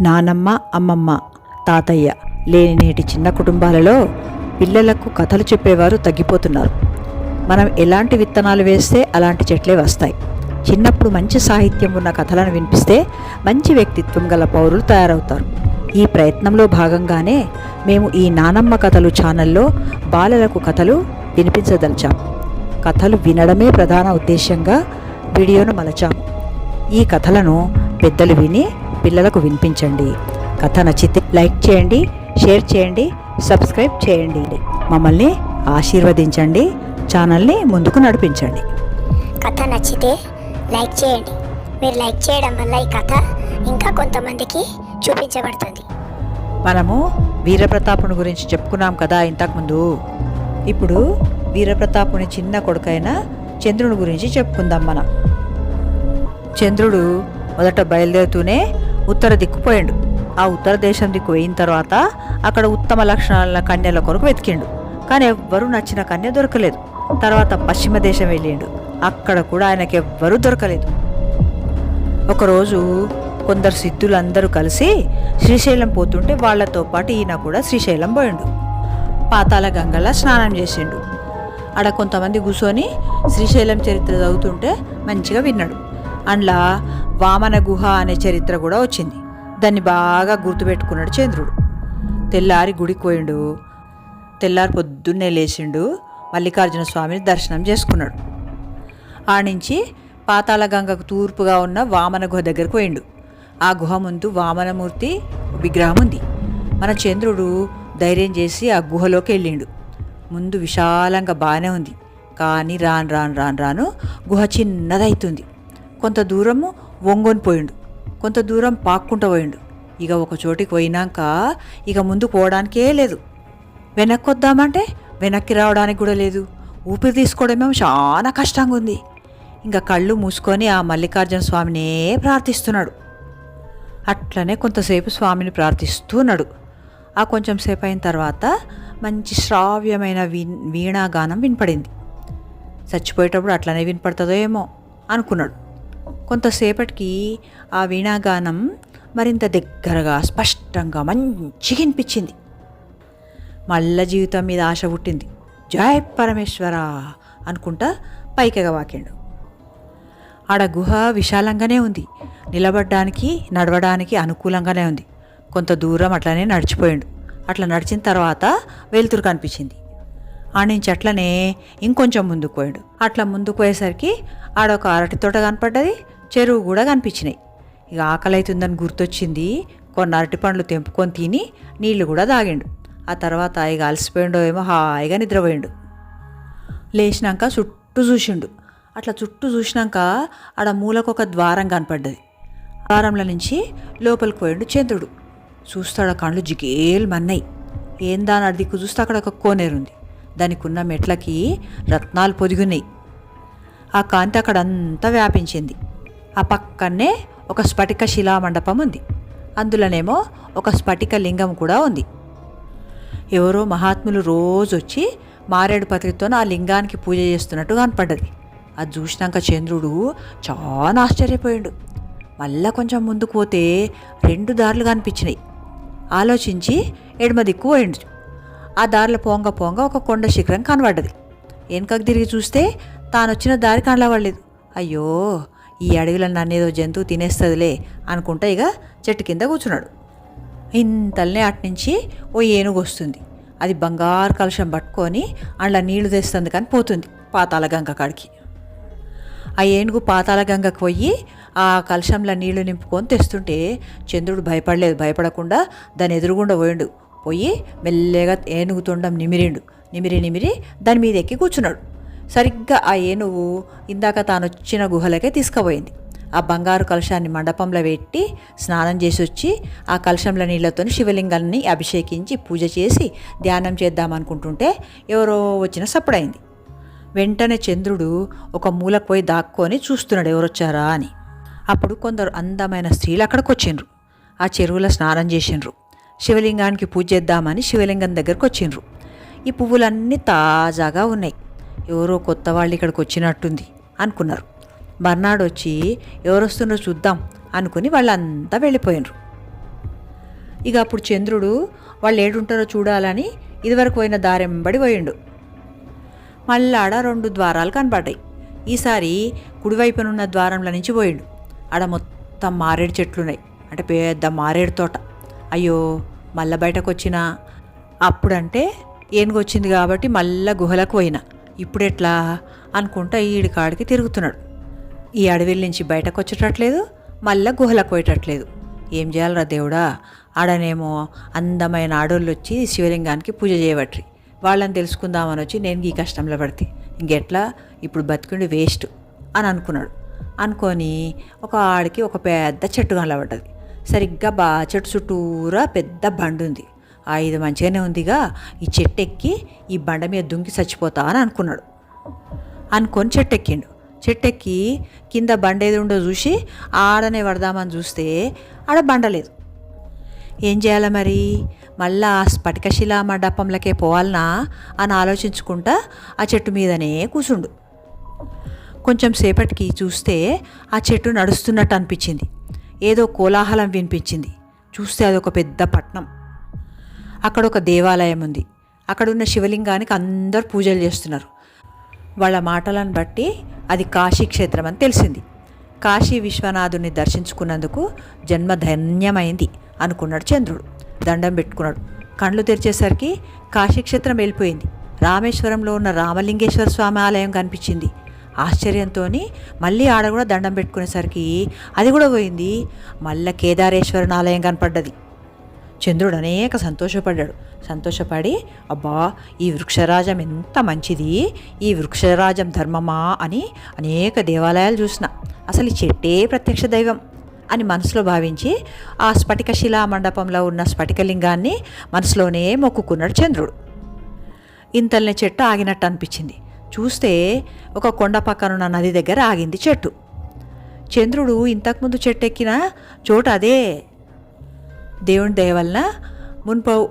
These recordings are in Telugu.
నానమ్మ అమ్మమ్మ తాతయ్య లేని నేటి చిన్న కుటుంబాలలో పిల్లలకు కథలు చెప్పేవారు తగ్గిపోతున్నారు. మనం ఎలాంటి విత్తనాలు వేస్తే అలాంటి చెట్లే వస్తాయి. చిన్నప్పుడు మంచి సాహిత్యం ఉన్న కథలను వినిపిస్తే మంచి వ్యక్తిత్వం గల పౌరులు తయారవుతారు. ఈ ప్రయత్నంలో భాగంగానే మేము ఈ నానమ్మ కథలు ఛానల్లో బాలలకు కథలు వినిపించదలిచాం. కథలు వినడమే ప్రధాన ఉద్దేశంగా వీడియోను మలచాము. ఈ కథలను పెద్దలు విని పిల్లలకు వినిపించండి. కథ నచ్చితే లైక్ చేయండి షేర్ చేయండి సబ్స్క్రైబ్ చేయండి. మమ్మల్ని ఆశీర్వదించండి ఛానల్ని ముందుకు నడిపించండి. కథ నచ్చితే లైక్ చేయండి. మీరు లైక్ చేయడం వల్ల ఈ కథ ఇంకా కొంతమందికి చూపించబడుతుంది. మనము వీరప్రతాపుని గురించి చెప్పుకున్నాం కదా ఇంతకుముందు. ఇప్పుడు వీరప్రతాపుని చిన్న కొడుకైన చంద్రుని గురించి చెప్పుకుందాం మనం. చంద్రుడు మొదట బయలుదేరుతూనే ఉత్తర దిక్కు పోయిండు. ఆ ఉత్తర దేశం దిక్కు పోయిన తర్వాత అక్కడ ఉత్తమ లక్షణాల కన్యల కొరకు వెతికిండు. కానీ ఎవ్వరూ నచ్చిన కన్య దొరకలేదు. తర్వాత పశ్చిమ దేశం వెళ్ళిండు. అక్కడ కూడా ఆయనకి ఎవ్వరూ దొరకలేదు. ఒకరోజు కొందరు సిద్ధులందరూ కలిసి శ్రీశైలం పోతుంటే వాళ్ళతో పాటు ఈయన కూడా శ్రీశైలం పోయిండు. పాతాల గంగల స్నానం చేసిండు. ఆడ కొంతమంది కూర్చొని శ్రీశైలం చరిత్ర చదువుతుంటే మంచిగా విన్నాడు. అందులో వామన గుహ అనే చరిత్ర కూడా వచ్చింది. దాన్ని బాగా గుర్తుపెట్టుకున్నాడు చంద్రుడు. తెల్లారి గుడికి పోయిండు. తెల్లారి పొద్దున్నే లేచిండు. మల్లికార్జున స్వామిని దర్శనం చేసుకున్నాడు. ఆ నుంచి పాతాళ గంగకు తూర్పుగా ఉన్న వామన గుహ దగ్గరకు పోయిండు. ఆ గుహ ముందు వామనమూర్తి విగ్రహం ఉంది. మన చంద్రుడు ధైర్యం చేసి ఆ గుహలోకి వెళ్ళిండు. ముందు విశాలంగా బాగానే ఉంది. కానీ రాను రాను రాను రాను గుహ చిన్నదైతుంది. కొంత దూరము వంగొని పోయిండు. కొంత దూరం పాక్కుంటూ పోయిండు. ఇక ఒక చోటికి పోయినాక ఇక ముందు పోవడానికే లేదు. వెనక్కి వద్దామంటే వెనక్కి రావడానికి కూడా లేదు. ఊపిరి తీసుకోవడమేమో చాలా కష్టంగా ఉంది. ఇంకా కళ్ళు మూసుకొని ఆ మల్లికార్జున స్వామినే ప్రార్థిస్తున్నాడు. అట్లనే కొంతసేపు స్వామిని ప్రార్థిస్తున్నాడు ఆ కొంచెం సేపు అయిన తర్వాత మంచి శ్రావ్యమైన వీ వీణాగానం వినపడింది. చచ్చిపోయేటప్పుడు అట్లనే వినపడుతుందో ఏమో అనుకున్నాడు. కొంతసేపటికి ఆ వీణాగానం మరింత దగ్గరగా స్పష్టంగా మంచిగా అనిపించింది మళ్ళా జీవితం మీద ఆశ పుట్టింది. జయ పరమేశ్వర అనుకుంటా పైకగా వాకిండు. ఆడ గుహ విశాలంగానే ఉంది. నిలబడడానికి నడవడానికి అనుకూలంగానే ఉంది. కొంత దూరం అట్లనే నడిచిపోయిండు. అట్లా నడిచిన తర్వాత వెలుతురు కనిపించింది. ఆడ నుంచి అట్లనే ఇంకొంచెం ముందుకు పోయాడు. అట్లా ముందుకు పోయేసరికి ఆడ ఒక అరటి తోట కనపడ్డది. చెరువు కూడా కనిపించినాయి. ఇక ఆకలి గుర్తొచ్చింది. కొన్ని అరటి పండ్లు తెంపుకొని తిని నీళ్ళు కూడా తాగిండు. ఆ తర్వాత ఇక అలసిపోయిండో ఏమో హాయిగా నిద్రపోయిండు. లేచినాక చుట్టూ చూసిండు. అట్లా చుట్టూ చూసినాక ఆడ మూలకు ఒక ద్వారం కనపడ్డది. ద్వారంలో నుంచి లోపలికి పోయిండు చంద్రుడు. చూస్తాడు ఆ కళ్ళు జిగేలు మన్నాయి. ఏం దాని అడిగి దిక్కు చూస్తే అక్కడ ఒక కోనేరుంది. దానికి ఉన్న మెట్లకి రత్నాలు పొదిగున్నాయి. ఆ కాంతి అక్కడ అంతా వ్యాపించింది. ఆ పక్కనే ఒక స్ఫటిక శిలా మండపం ఉంది. అందులోనేమో ఒక స్ఫటిక లింగం కూడా ఉంది. ఎవరో మహాత్ములు రోజు వచ్చి మారేడు పత్రితో ఆ లింగానికి పూజ చేస్తున్నట్టు కనపడ్డది. అది చూసినాక చంద్రుడు చాలా ఆశ్చర్యపోయాడు. మళ్ళా కొంచెం ముందుకు పోతే రెండు దారులు కనిపించినాయి. ఆలోచించి ఎడమ దిక్కు పోయిండు. ఆ దారిలో పోంగ పోంగ ఒక కొండ శిఖరం కనబడ్డది. వెనుకకు తిరిగి చూస్తే తాను వచ్చిన దారి కనబడలేదు. అయ్యో ఈ అడవిలో నన్నేదో జంతువు తినేస్తుందిలే అనుకుంటా ఇక చెట్టు కింద కూర్చున్నాడు. ఇంతల్నే అట్నుంచి ఓ ఏనుగు వస్తుంది. అది బంగారు కలుషం పట్టుకొని అందులో నీళ్ళు తెస్తుంది కానీ పోతుంది పాతాల గంగ కాడికి. ఆ ఏనుగు పాతాల గంగకు పోయి ఆ కలశంలో నీళ్ళు నింపుకొని తెస్తుంటే చంద్రుడు భయపడలేదు. భయపడకుండా దాని ఎదురుగుండా పోయిండు. పోయి మెల్లగా ఏనుగు తొండం నిమిరిండు. నిమిరి నిమిరి దాని మీద ఎక్కి కూర్చున్నాడు. సరిగ్గా ఆ ఏనుగు ఇందాక తాను వచ్చిన గుహలకే తీసుకుపోయింది. ఆ బంగారు కలశాన్ని మండపంలో పెట్టి స్నానం చేసి వచ్చి ఆ కలశంలో నీళ్ళతో శివలింగాన్ని అభిషేకించి పూజ చేసి ధ్యానం చేద్దామనుకుంటుంటే ఎవరో వచ్చిన సప్పుడైంది. వెంటనే చంద్రుడు ఒక మూలకు పోయి దాక్కొని చూస్తున్నాడు ఎవరొచ్చారా? అని. అప్పుడు కొందరు అందమైన స్త్రీలు అక్కడికి వచ్చిండ్రు ఆ చెరువులో స్నానం చేసిండ్రు. శివలింగానికి పూజ చేద్దామని శివలింగం దగ్గరకు వచ్చిండ్రు ఈ పువ్వులన్నీ తాజాగా ఉన్నాయి. ఎవరో కొత్త వాళ్ళు ఇక్కడికి వచ్చినట్టుంది అనుకున్నారు. మర్నాడు వచ్చి ఎవరొస్తున్నారో చూద్దాం అనుకుని వాళ్ళంతా వెళ్ళిపోయినరు. ఇక అప్పుడు చంద్రుడు వాళ్ళు ఏడుంటారో చూడాలని ఇదివరకు పోయిన దారెంబడి పోయిండు. మళ్ళీ ఆడ రెండు ద్వారాలు కనపడ్డాయి ఈసారి కుడివైపునున్న ద్వారంలో నుంచి పోయిండు. ఆడ మొత్తం మారేడు చెట్లున్నాయి. అంటే పెద్ద మారేడు తోట. అయ్యో మళ్ళా బయటకు వచ్చిన అప్పుడంటే ఏనుగు వచ్చింది కాబట్టి మళ్ళా గుహలకు పోయినా. ఇప్పుడు ఎట్లా అనుకుంటా ఈడి కాడికి తిరుగుతున్నాడు. ఈ అడవిల నుంచి బయటకు వచ్చేటట్లేదు మళ్ళా గుహలకు పోయేటట్లేదు. ఏం చేయాలరా దేవుడా? ఆడనేమో అందమైన ఆడోళ్ళు వచ్చి శివలింగానికి పూజ చేయబట్టి వాళ్ళని తెలుసుకుందామని వచ్చి నేను ఈ కష్టంలో పడితే. ఇంకెట్లా? ఇప్పుడు బతికిండి వేస్ట్ అని అనుకున్నాడు. అనుకొని ఒక ఆడికి ఒక పెద్ద చెట్టు కనబడ్డది. సరిగ్గా బా చెట్టు చుట్టూరా పెద్ద బండి ఉంది ఆ ఇది మంచిగానే ఉందిగా ఈ చెట్టు ఎక్కి ఈ బండ మీద దుంకి చచ్చిపోతా అని అనుకున్నాడు. అనుకొని చెట్టు ఎక్కిండు చెట్టు ఎక్కి కింద బండ ఏది ఉండో చూసి ఆడనే పడదామని చూస్తే ఆడ బండ లేదు. ఏం చేయాలి మరి? మళ్ళా ఆ స్ఫటికశిలా మండపంలకే పోవాలనా అని ఆలోచించుకుంటా ఆ చెట్టు మీదనే కూసుండు. కొంచెం సేపటికి చూస్తే ఆ చెట్టు నడుస్తున్నట్టు అనిపించింది. ఏదో కోలాహలం వినిపించింది. చూస్తే అదొక పెద్ద పట్నం. అక్కడ ఒక దేవాలయం ఉంది. అక్కడున్న శివలింగానికి అందరు పూజలు చేస్తున్నారు. వాళ్ళ మాటలను బట్టి అది కాశీ క్షేత్రం అని తెలిసింది. కాశీ విశ్వనాథుని దర్శించుకున్నందుకు జన్మ ధన్యమైంది అనుకున్నాడు చంద్రుడు. దండం పెట్టుకున్నాడు. కళ్ళు తెరిచేసరికి కాశీక్షేత్రం వెళ్ళిపోయింది. రామేశ్వరంలో ఉన్న రామలింగేశ్వర స్వామి ఆలయం కనిపించింది. ఆశ్చర్యంతో మళ్ళీ ఆడ కూడా దండం పెట్టుకునేసరికి అది కూడా పోయింది. మళ్ళీ కేదారేశ్వరుని ఆలయం కనపడ్డది. చంద్రుడు అనేక సంతోషపడ్డాడు. సంతోషపడి అబ్బా ఈ వృక్షరాజం ఎంత మంచిది ఈ వృక్షరాజం ధర్మమా అని అనేక దేవాలయాలు చూసిన. అసలు ఈ చెట్టే ప్రత్యక్ష దైవం అని మనసులో భావించి ఆ స్ఫటిక శిలా మండపంలో ఉన్న స్ఫటికలింగాన్ని మనసులోనే మొక్కుకున్నాడు చంద్రుడు. ఇంతల్ని చెట్టు ఆగినట్టు అనిపించింది. చూస్తే ఒక కొండ పక్కనున్న నది దగ్గర ఆగింది చెట్టు. చంద్రుడు ఇంతకుముందు చెట్టు ఎక్కిన చోటు అదే. దేవుని దయ వలన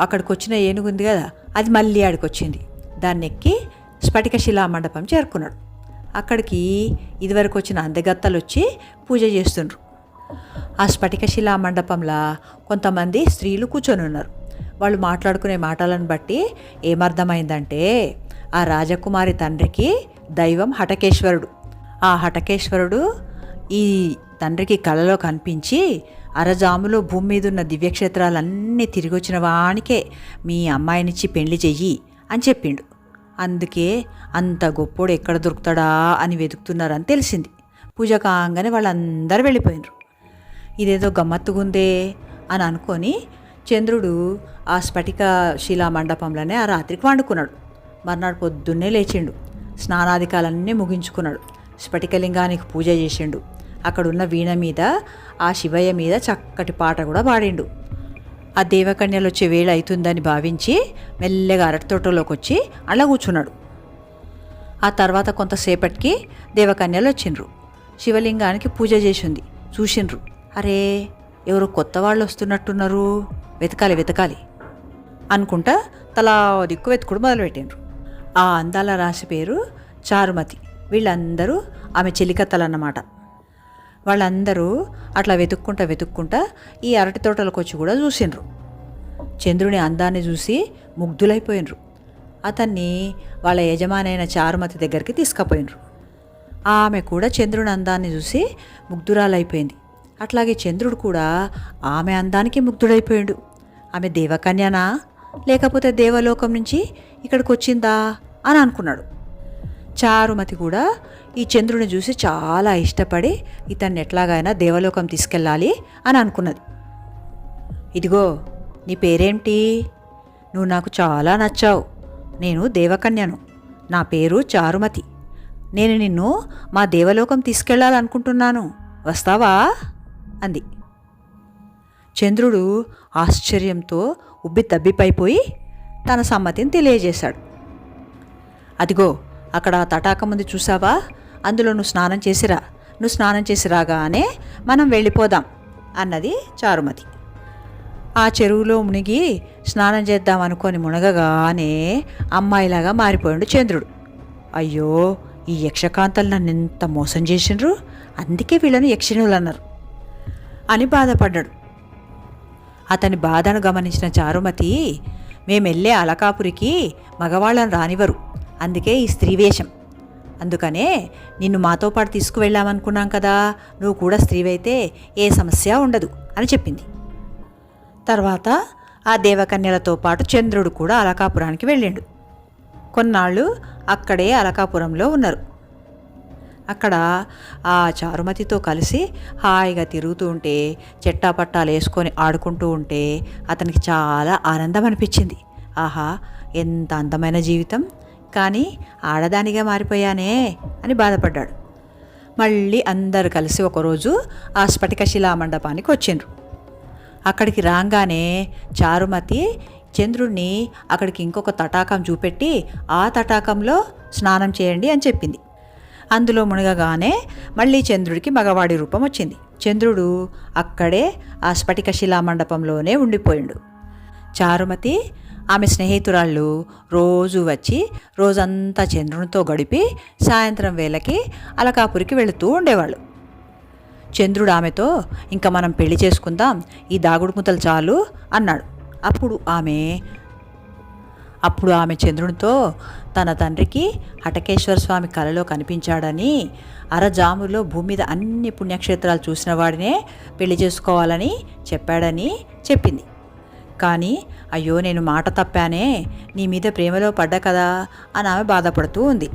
అక్కడికి వచ్చిన ఏనుగు ఉంది కదా అది మళ్ళీ ఆడికి వచ్చింది దాన్ని ఎక్కి స్ఫటిక శిలా మండపం చేరుకున్నాడు. అక్కడికి ఇదివరకు వచ్చిన అందగత్తలు వచ్చి పూజ చేస్తుండ్రు. ఆ స్ఫటిక శిలా మండపంలో కొంతమంది స్త్రీలు కూర్చొని ఉన్నారు. వాళ్ళు మాట్లాడుకునే మాటలను బట్టి ఏమర్థమైందంటే ఆ రాజకుమారి తండ్రికి దైవం హటకేశ్వరుడు. ఆ హటకేశ్వరుడు ఈ తండ్రికి కలలో కనిపించి అరజాములో భూమి మీద ఉన్న దివ్యక్షేత్రాలన్నీ తిరిగొచ్చిన వానికే మీ అమ్మాయినిచ్చి పెళ్ళి చెయ్యి అని చెప్పిండు. అందుకే అంత గొప్పోడు ఎక్కడ దొరుకుతాడా అని వెతుకుతున్నారని తెలిసింది. పూజ కాగానే వాళ్ళందరూ వెళ్ళిపోయినరు. ఇదేదో గమ్మత్తుగుందే అని అనుకొని చంద్రుడు ఆ స్ఫటిక శిలా మండపంలోనే ఆ రాత్రికి వండుకున్నాడు. మర్నాడు పొద్దున్నే లేచిండు. స్నానాధికాలన్నీ ముగించుకున్నాడు. స్ఫటికలింగానికి పూజ చేసిండు. అక్కడున్న వీణ మీద ఆ శివయ్య మీద చక్కటి పాట కూడా పాడిండు. ఆ దేవకన్యలు వచ్చే వేళ అవుతుందని భావించి మెల్లగా అరటి తోటలోకి వచ్చి అలా కూర్చున్నాడు. ఆ తర్వాత కొంతసేపటికి దేవకన్యలు వచ్చిండ్రు. శివలింగానికి పూజ చేసింది చూసిండ్రు. అరే ఎవరు కొత్త వాళ్ళు వస్తున్నట్టున్నారు? వెతకాలి వెతకాలి అనుకుంటా తలా దిక్కు వెతుకుడు మొదలుపెట్టిండ్రు. ఆ అందాల రాశి పేరు చారుమతి. వీళ్ళందరూ ఆమె చెలికత్తలన్నమాట. వాళ్ళందరూ అట్లా వెతుక్కుంటా వెతుక్కుంటా ఈ అరటి తోటలకు వచ్చి కూడా చూసిండ్రు. చంద్రుని అందాన్ని చూసి ముగ్ధులైపోయినరు అతన్ని వాళ్ళ యజమానైన చారుమతి దగ్గరికి తీసుకుపోయినరు ఆమె కూడా చంద్రుని అందాన్ని చూసి ముగ్ధురాలైపోయింది. అట్లాగే చంద్రుడు కూడా ఆమె అందానికి ముగ్ధుడైపోయాడు. ఆమె దేవకన్యనా? లేకపోతే దేవలోకం నుంచి ఇక్కడికి వచ్చిందా అని అనుకున్నాడు. చారుమతి కూడా ఈ చంద్రుని చూసి చాలా ఇష్టపడి ఇతన్ని ఎట్లాగైనా దేవలోకం తీసుకెళ్ళాలి అని అనుకున్నది. ఇదిగో నీ పేరేంటి? నువ్వు నాకు చాలా నచ్చావు. నేను దేవకన్యను. నా పేరు చారుమతి. నేను నిన్ను మా దేవలోకం తీసుకెళ్ళాలనుకుంటున్నాను. వస్తావా? అంది. చంద్రుడు ఆశ్చర్యంతో ఉబ్బి తబ్బిపైపోయి తన సమ్మతిని తెలియజేశాడు. అదిగో అక్కడ తటాక తటాకం చూసావా అందులో నువ్వు స్నానం చేసిరా నువ్వు స్నానం చేసి రాగానే మనం వెళ్ళిపోదాం అన్నది చారుమతి. ఆ చెరువులో మునిగి స్నానం చేద్దాం అనుకొని మునగగానే అమ్మాయిలాగా మారిపోయాడు చంద్రుడు. అయ్యో ఈ యక్షకాంతలు నన్ను ఎంత మోసం చేసిండ్రు? అందుకే వీళ్ళని యక్షిణులు అన్నారు అని బాధపడ్డాడు. అతని బాధను గమనించిన చారుమతి మేమెళ్ళే అలకాపురికి మగవాళ్ళని రానివ్వరు అందుకే ఈ స్త్రీవేషం అందుకనే నిన్ను మాతో పాటు తీసుకువెళ్ళామనుకున్నాం కదా. నువ్వు కూడా స్త్రీవైతే ఏ సమస్య ఉండదు అని చెప్పింది. తర్వాత ఆ దేవకన్యలతో పాటు చంద్రుడు కూడా అలకాపురానికి వెళ్ళాడు. కొన్నాళ్ళు అక్కడే అలకాపురంలో ఉన్నారు. అక్కడ ఆ చారుమతితో కలిసి హాయిగా తిరుగుతూ ఉంటే చెట్టాపట్టాలు వేసుకొని ఆడుకుంటూ ఉంటే అతనికి చాలా ఆనందం అనిపించింది ఆహా ఎంత అందమైన జీవితం. కానీ ఆడదానిగా మారిపోయానే అని బాధపడ్డాడు. మళ్ళీ అందరు కలిసి ఒకరోజు ఆ స్ఫటిక శిలా మండపానికి వచ్చిండ్రు. అక్కడికి రాగానే చారుమతి చంద్రుణ్ణి అక్కడికి ఇంకొక తటాకం చూపెట్టి ఆ తటాకంలో స్నానం చేయండి అని చెప్పింది. అందులో మునగగానే మళ్ళీ చంద్రుడికి మగవాడి రూపం వచ్చింది. చంద్రుడు అక్కడే ఆ స్ఫటిక శిలా మండపంలోనే ఉండిపోయిండు. చారుమతి ఆమె స్నేహితురాళ్ళు రోజు వచ్చి రోజంతా చంద్రునితో గడిపి సాయంత్రం వేళకి అలకాపురికి వెళుతూ ఉండేవాళ్ళు. చంద్రుడు ఆమెతో ఇంకా మనం పెళ్ళి చేసుకుందాం ఈ దాగుడు ముతలు చాలు అన్నాడు. అప్పుడు ఆమె అప్పుడు ఆమె చంద్రునితో తన తండ్రికి హటకేశ్వర స్వామి కలలో కనిపించాడని అరజాములో భూమి మీద అన్ని పుణ్యక్షేత్రాలు చూసిన వాడినే పెళ్ళి చేసుకోవాలని చెప్పాడని చెప్పింది. కానీ అయ్యో నేను మాట తప్పానే నీ మీద ప్రేమలో పడ్డా కదా అని ఆమె బాధపడుతూ ఉంది.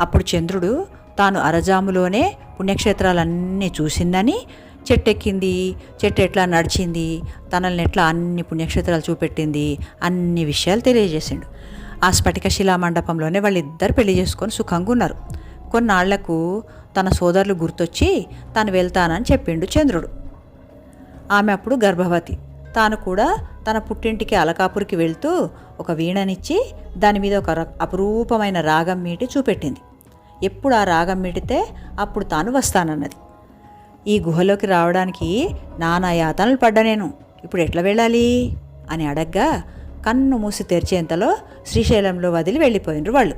అప్పుడు చంద్రుడు తాను అరజాములోనే పుణ్యక్షేత్రాలన్నీ చూసిందని చెట్టెక్కింది చెట్టు ఎట్లా నడిచింది తనల్ని ఎట్లా అన్ని పుణ్యక్షేత్రాలు చూపెట్టింది అన్ని విషయాలు తెలియజేసిండు. ఆ స్ఫటిక శిలా మండపంలోనే వాళ్ళిద్దరు పెళ్ళి చేసుకొని సుఖంగా ఉన్నారు. కొన్నాళ్ళకు తన సోదరులు గుర్తొచ్చి తను వెళ్తానని చెప్పిండు చంద్రుడు. ఆమె అప్పుడు గర్భవతి. తాను కూడా తన పుట్టింటికి అలకాపురికి వెళ్తూ ఒక వీణనిచ్చి దాని మీద ఒక ర- అపురూపమైన రాగం మీటి చూపెట్టింది. ఎప్పుడు ఆ రాగం మీటితే అప్పుడు తాను వస్తానన్నది. ఈ గుహలోకి రావడానికి నానా యాతనలు పడ్డా నేను. ఇప్పుడు ఎట్లా వెళ్ళాలి? అని అడగ్గా కన్ను మూసి తెరిచేంతలో శ్రీశైలంలో వదిలి వెళ్ళిపోయినరు వాళ్ళు.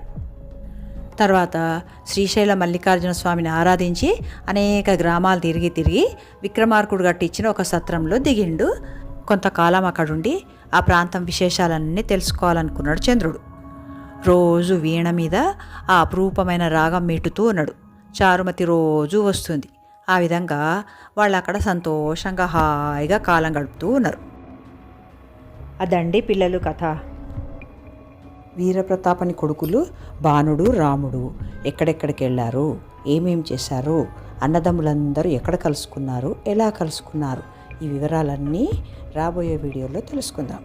తర్వాత శ్రీశైల మల్లికార్జున స్వామిని ఆరాధించి అనేక గ్రామాలు తిరిగి తిరిగి విక్రమార్కుడు కట్టించిన ఒక సత్రంలో దిగిండు. కొంతకాలం అక్కడుండి ఆ ప్రాంతం విశేషాలన్నీ తెలుసుకోవాలనుకున్నాడు చంద్రుడు. రోజు వీణ మీద ఆ అపురూపమైన రాగం మీటుతూ ఉన్నాడు. చారుమతి రోజు వస్తుంది. ఆ విధంగా వాళ్ళు అక్కడ సంతోషంగా హాయిగా కాలం గడుపుతూ ఉన్నారు. అదండి పిల్లలు కథ. వీరప్రతాపని కొడుకులు బాణుడు రాముడు ఎక్కడెక్కడికి వెళ్ళారు ఏమేం చేశారు? అన్నదమ్ములందరూ ఎక్కడ కలుసుకున్నారు? ఎలా కలుసుకున్నారు? ఈ వివరాలన్నీ రాబోయే వీడియోలో తెలుసుకుందాం.